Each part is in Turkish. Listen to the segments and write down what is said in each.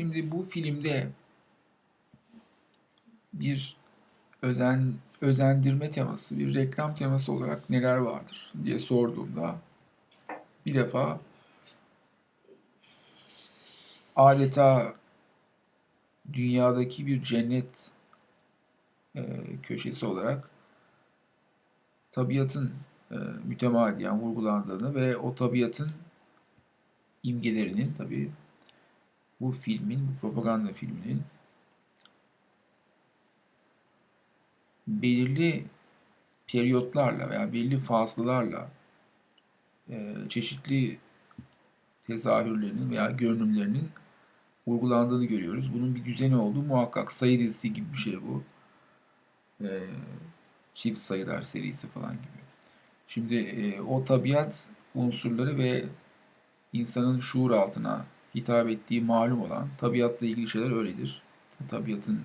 Şimdi bu filmde bir özen özendirme teması, bir reklam teması olarak neler vardır diye sorduğumda bir defa adeta dünyadaki bir cennet e, köşesi olarak tabiatın e, mütemadiyen vurgulandığını ve o tabiatın imgelerinin tabii bu filmin, bu propaganda filminin belirli periyotlarla veya belli faslılarla e, çeşitli tezahürlerinin veya görünümlerinin vurgulandığını görüyoruz. Bunun bir düzeni olduğu muhakkak. Sayı dizisi gibi bir şey bu. E, çift sayılar serisi falan gibi. Şimdi e, o tabiat unsurları ve insanın şuur altına hitap ettiği malum olan tabiatla ilgili şeyler öyledir. Tabiatın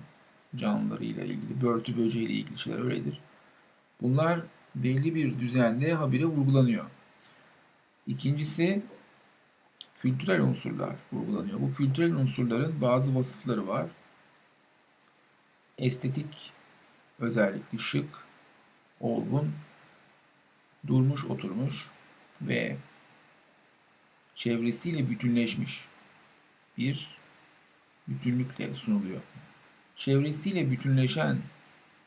canlılarıyla ilgili, börtü böceğiyle ilgili şeyler öyledir. Bunlar belli bir düzende habire vurgulanıyor. İkincisi kültürel unsurlar vurgulanıyor. Bu kültürel unsurların bazı vasıfları var. Estetik, özellikle şık, olgun, durmuş oturmuş ve çevresiyle bütünleşmiş bir bütünlükle sunuluyor. Çevresiyle bütünleşen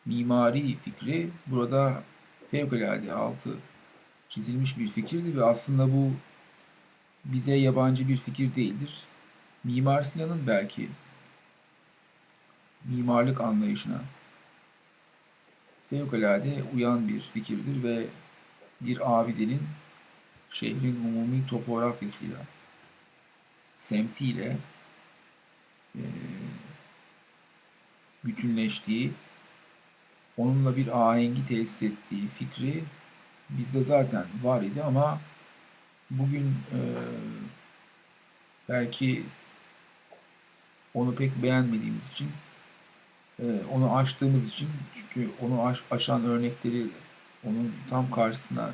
mimari fikri burada fevkalade altı çizilmiş bir fikirdi ve aslında bu bize yabancı bir fikir değildir. Mimar Sinan'ın belki mimarlık anlayışına fevkalade uyan bir fikirdir ve bir abidenin şehrin umumi topografyasıyla, semtiyle e, bütünleştiği, onunla bir ahengi tesis ettiği fikri bizde zaten var idi ama bugün e, belki onu pek beğenmediğimiz için e, onu aştığımız için çünkü onu aş, aşan örnekleri onun tam karşısına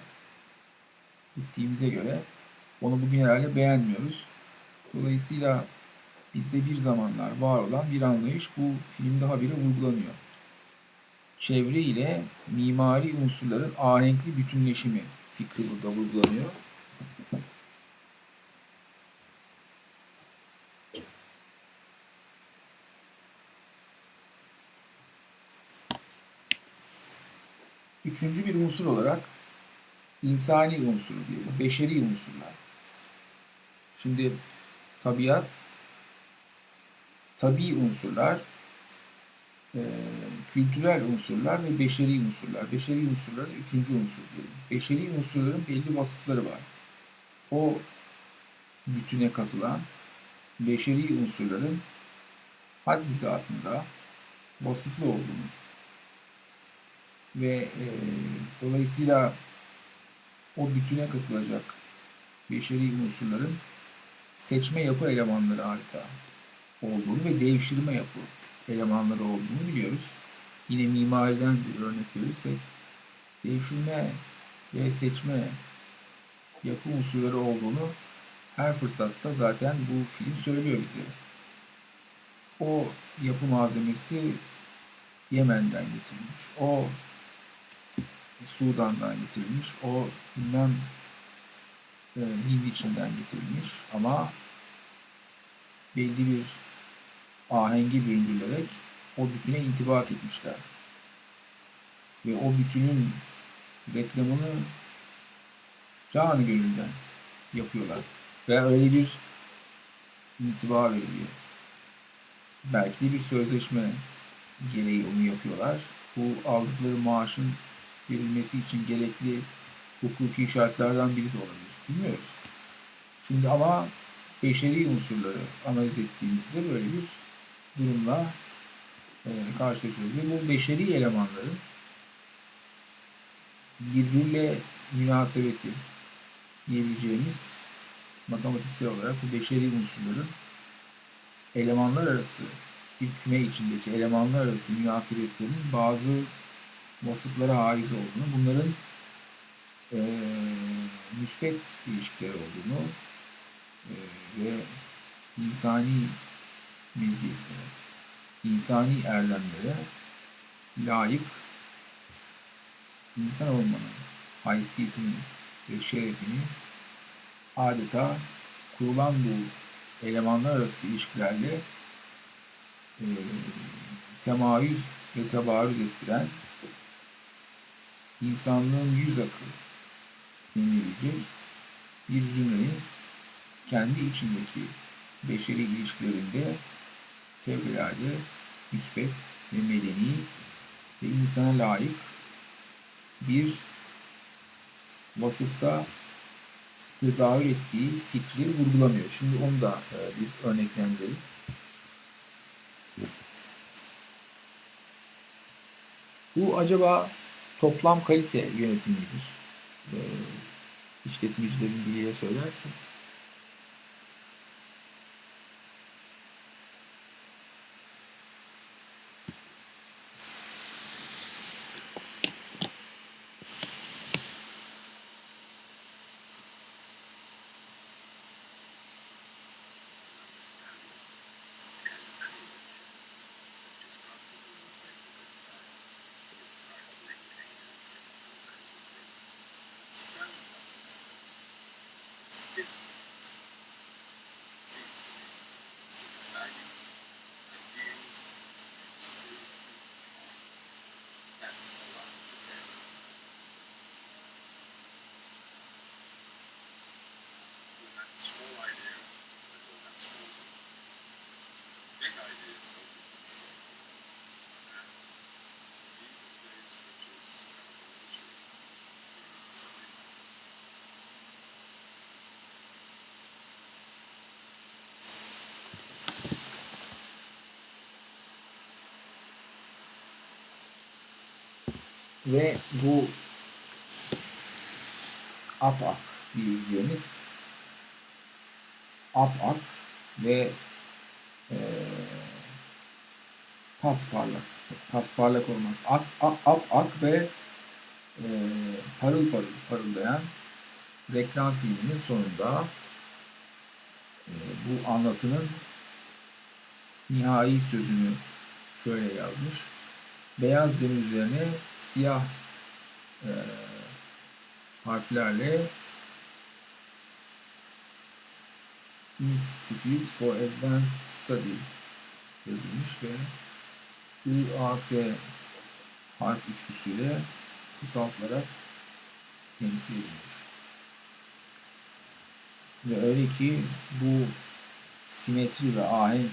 gittiğimize göre onu bugün herhalde beğenmiyoruz. Dolayısıyla bizde bir zamanlar var olan bir anlayış bu filmde habire vurgulanıyor. Çevre ile mimari unsurların ahenkli bütünleşimi fikri burada vurgulanıyor. Üçüncü bir unsur olarak insani unsur diyelim, beşeri unsurlar. Şimdi tabiat, tabi unsurlar, e, kültürel unsurlar ve beşeri unsurlar. Beşeri unsurların üçüncü unsur diyelim. Beşeri unsurların belli vasıfları var. O bütüne katılan beşeri unsurların haddi zatında vasıflı olduğunu ve e, dolayısıyla o bütüne katılacak beşeri unsurların seçme yapı elemanları adeta olduğunu ve devşirme yapı elemanları olduğunu biliyoruz. Yine mimariden bir örnek verirsek devşirme ve seçme yapı unsurları olduğunu her fırsatta zaten bu film söylüyor bize. O yapı malzemesi Yemen'den getirilmiş. O Sudan'dan getirilmiş. O bilmem e, Hindi içinden getirilmiş. Ama belli bir ahengi büründürülerek o bütüne intibak etmişler. Ve o bütünün reklamını canı gönülden yapıyorlar. Ve öyle bir intiba veriliyor. Belki de bir sözleşme gereği onu yapıyorlar. Bu aldıkları maaşın verilmesi için gerekli hukuki şartlardan biri de olabilir. Bilmiyoruz. Şimdi ama beşeri unsurları analiz ettiğimizde böyle bir durumla e, karşılaşıyoruz. Ve bu beşeri elemanların birbiriyle münasebeti diyebileceğimiz matematiksel olarak bu beşeri unsurların elemanlar arası bir küme içindeki elemanlar arası münasebetlerin bazı vasıflara haiz olduğunu, bunların e, müspet ilişkiler olduğunu e, ve insani meziyetlere, insani erdemlere layık insan olmanın haysiyetini ve şerefini adeta kurulan bu elemanlar arası ilişkilerle e, temayüz ve tebarüz ettiren insanlığın yüz akı denilebilecek bir zümrenin kendi içindeki beşeri ilişkilerinde fevkalade müsbet ve medeni ve insana layık bir vasıfta tezahür ettiği fikri vurgulamıyor. Şimdi onu da e, bir örneklendirelim. Bu acaba toplam kalite yönetimi midir? E, işletmecilerin diliyle söylersen. Ve bu apak diyeceğimiz apak ve e, pasparlak pasparlak olmaz. Ak, ak, ak ve e, parıl parıl parıldayan reklam filminin sonunda e, bu anlatının nihai sözünü şöyle yazmış. Beyaz zemin üzerine siyah e, harflerle Institute for Advanced Study yazılmış ve IAS harf üçlüsüyle kısaltılarak temsil edilmiş. Ve öyle ki bu simetri ve ahenk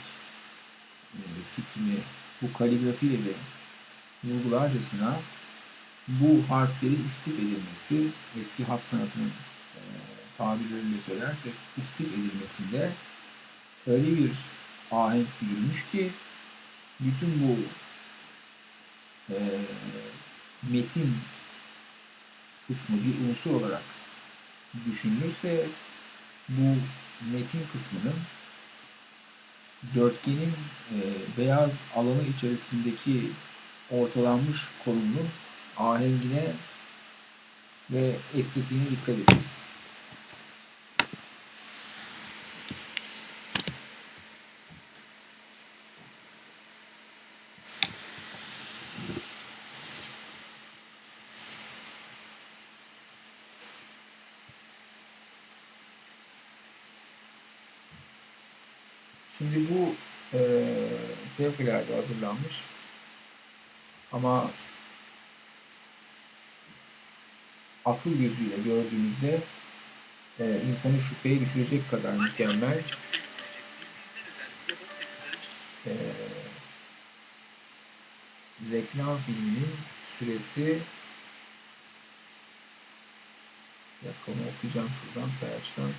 e, fikrini bu kaligrafiyle de vurgularcasına bu harfleri istif edilmesi, eski has sanatının e, tabirleriyle söylersek istif edilmesinde öyle bir ahenk yürümüş ki bütün bu e, metin kısmı bir unsur olarak düşünülürse bu metin kısmının dörtgenin e, beyaz alanı içerisindeki ortalanmış konumlu ahengine ve estetiğine dikkat ediniz. Şimdi bu eee fevkalade hazırlanmış ama akıl gözüyle gördüğümüzde e, insanı şüpheye düşürecek kadar mükemmel e, reklam filminin süresi onu okuyacağım şuradan sayaçtan.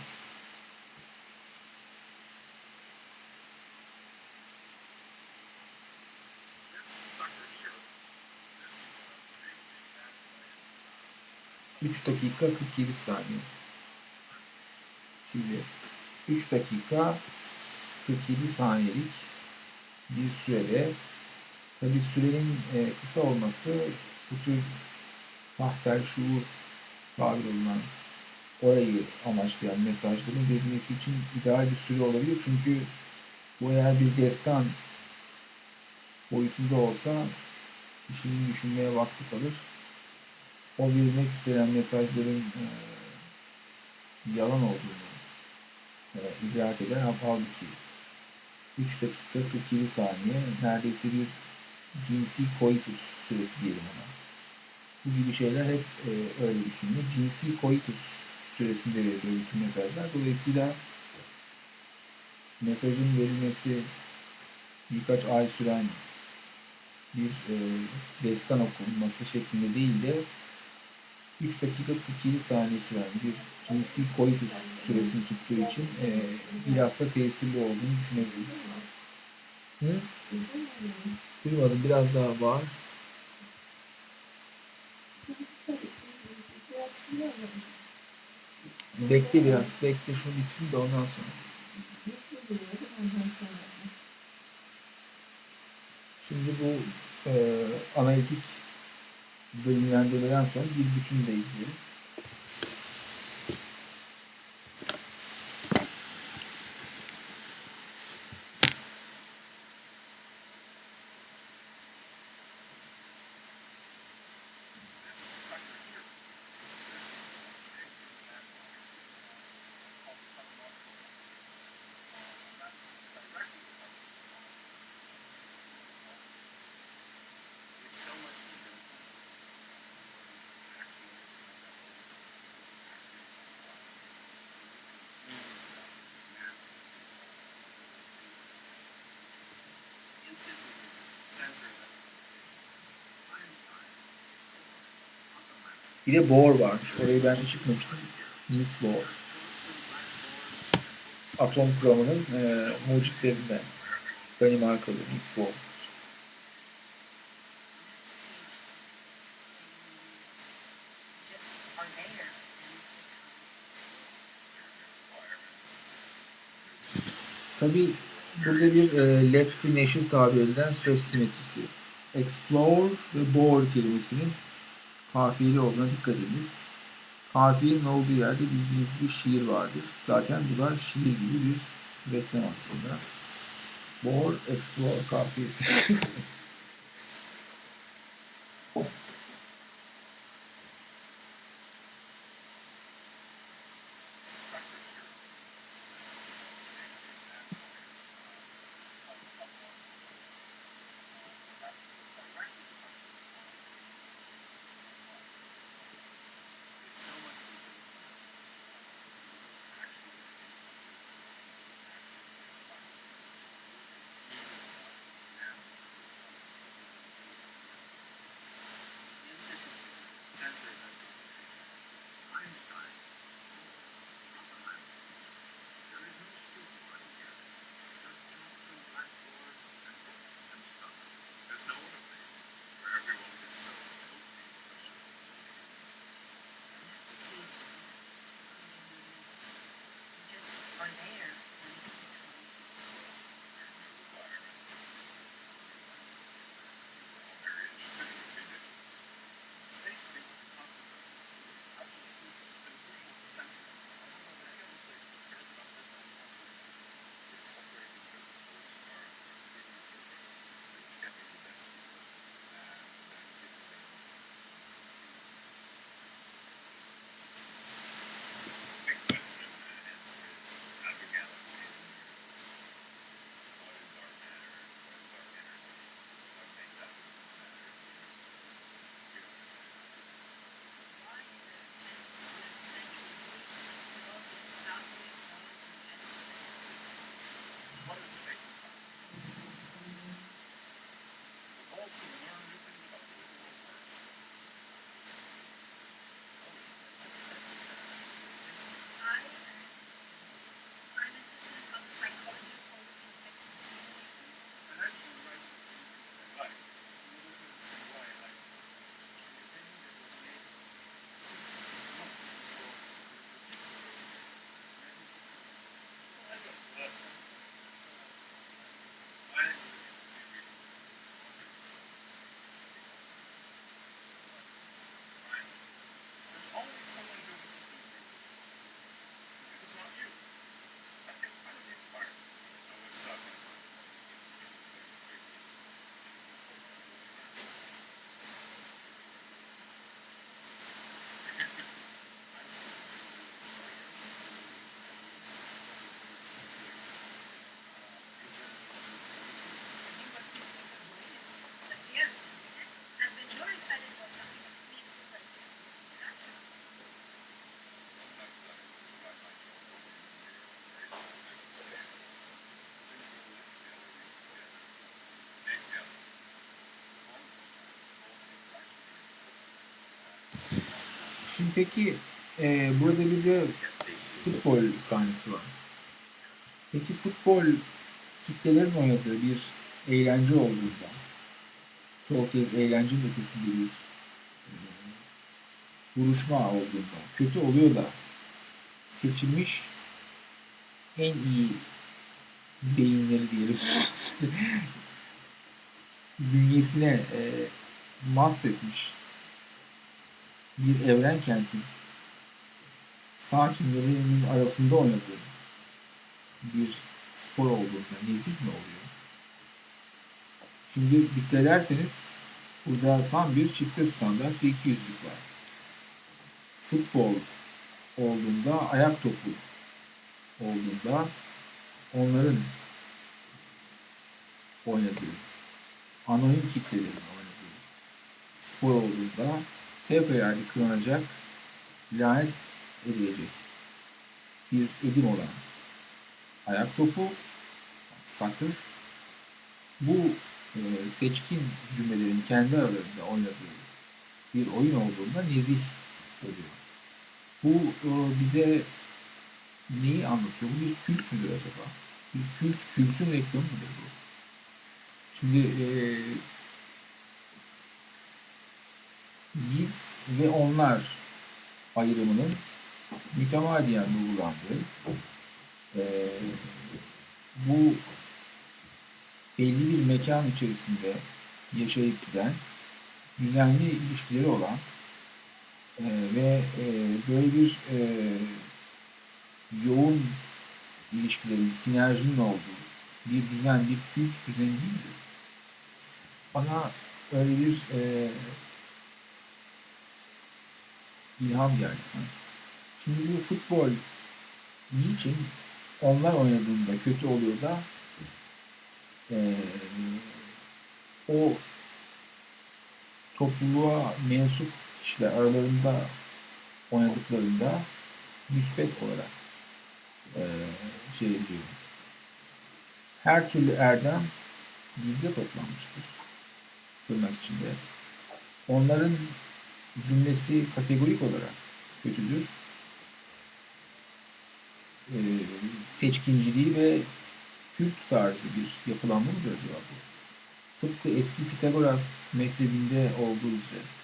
Üç dakika 47 saniye. Şimdi 3 dakika 47 saniyelik bir sürede tabi sürenin e, kısa olması bu tür tahtel şuur tabir olunan orayı amaçlayan mesajların verilmesi için ideal bir süre olabilir. Çünkü Bu eğer bir destan boyutunda olsa kişinin düşünmeye vakti kalır. O verilmek istenen mesajların e, yalan olduğunu e, idrak eder. Halbuki 3 dakika 47 saniye neredeyse bir cinsi koitus süresi diyelim ona. Bu gibi şeyler hep e, öyle düşünülür. Cinsi koitus süresinde veriliyor bütün mesajlar. Dolayısıyla mesajın verilmesi birkaç ay süren bir e, destan okunması şeklinde değil de 3 dakika 47 saniye süren bir cinsi koitus süresini tuttuğu için e, bilhassa tesirli olduğunu düşünebiliriz. Hı? Duymadım. Biraz daha var. Bekle biraz. Bekle. Şunu bitsin de ondan sonra. Şimdi bu e, analitik bölümlendirmeden sonra bir bütünü de Bir de Bohr varmış. Orayı ben çıkmamıştım. Niels Bohr. Atom kuramının e, mucitlerinden. Danimarkalı there and Tabi burada bir e, Lefty neşir tabirinden söz simetrisi. Explore ve bore kelimesinin kafiyeli olduğuna dikkat ediniz. Kafiyenin olduğu yerde bildiğiniz bir şiir vardır. Zaten bu da şiir gibi bir reklam aslında. Bore, explore kafiyesi. Şimdi peki e, burada bir de futbol sahnesi var. Peki futbol kitlelerin oynadığı bir eğlence olduğunda, çoğu kez eğlencenin ötesinde bir e, vuruşma olduğunda, kötü oluyor da seçilmiş en iyi beyinleri diyelim bünyesine e, mast etmiş bir evren kentin sakinlerinin arasında oynadığı bir spor olduğunda nezih mi oluyor? Şimdi dikkat ederseniz burada tam bir çifte standart ve iki yüzlük var. Futbol olduğunda ayak topu olduğunda onların oynadığı, anonim kitlelerin oynadığı spor olduğunda fevkalade kılınacak, lanet edilecek bir edim olan ayak topu, sakır, bu e, seçkin zümrelerin kendi aralarında oynadığı bir oyun olduğunda nezih oluyor. Bu e, bize neyi anlatıyor? Bu bir kült müdür acaba? Bir kült, kültün reklamı mıdır bu? Şimdi e, biz ve onlar ayrımının mütemadiyen vurgulandığı e, bu belli bir mekan içerisinde yaşayıp giden düzenli ilişkileri olan e, ve e, böyle bir e, yoğun ilişkilerin, sinerjinin olduğu bir düzen, bir kült düzeni değil? Bana öyle bir e, ilham geldi sanki. Şimdi bu futbol niçin onlar oynadığında kötü oluyor da e, o topluluğa mensup kişiler aralarında oynadıklarında müspet olarak e, şey diyor. Her türlü erdem bizde toplanmıştır. Tırnak içinde. Onların cümlesi kategorik olarak kötüdür. E, seçkinciliği ve kült tarzı bir yapılanma mıdır acaba bu? Tıpkı eski Pitagoras mezhebinde olduğu üzere